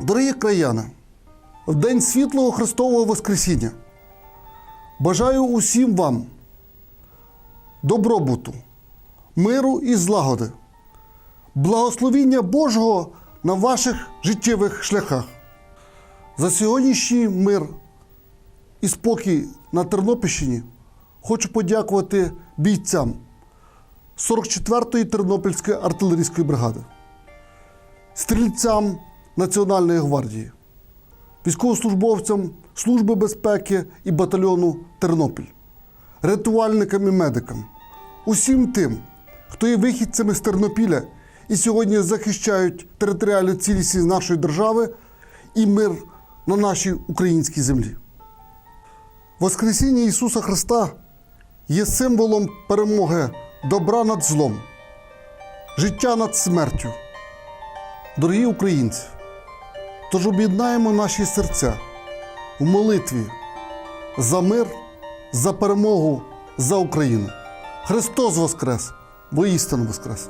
Дорогі краяни, в День світлого Христового Воскресіння бажаю усім вам добробуту, миру і злагоди, благословіння Божого на ваших життєвих шляхах. За сьогоднішній мир і спокій на Тернопільщині хочу подякувати бійцям 44-ї Тернопільської артилерійської бригади, стрільцям Національної гвардії, військовослужбовцям Служби безпеки і батальйону Тернопіль, рятувальникам і медикам, усім тим, хто є вихідцями з Тернопіля і сьогодні захищають територіальну цілісність нашої держави і мир на нашій українській землі. Воскресіння Ісуса Христа є символом перемоги добра над злом, життя над смертю. Дорогі українці, тож об'єднаємо наші серця в молитві за мир, за перемогу за Україну. Христос Воскрес! Воістину Воскрес!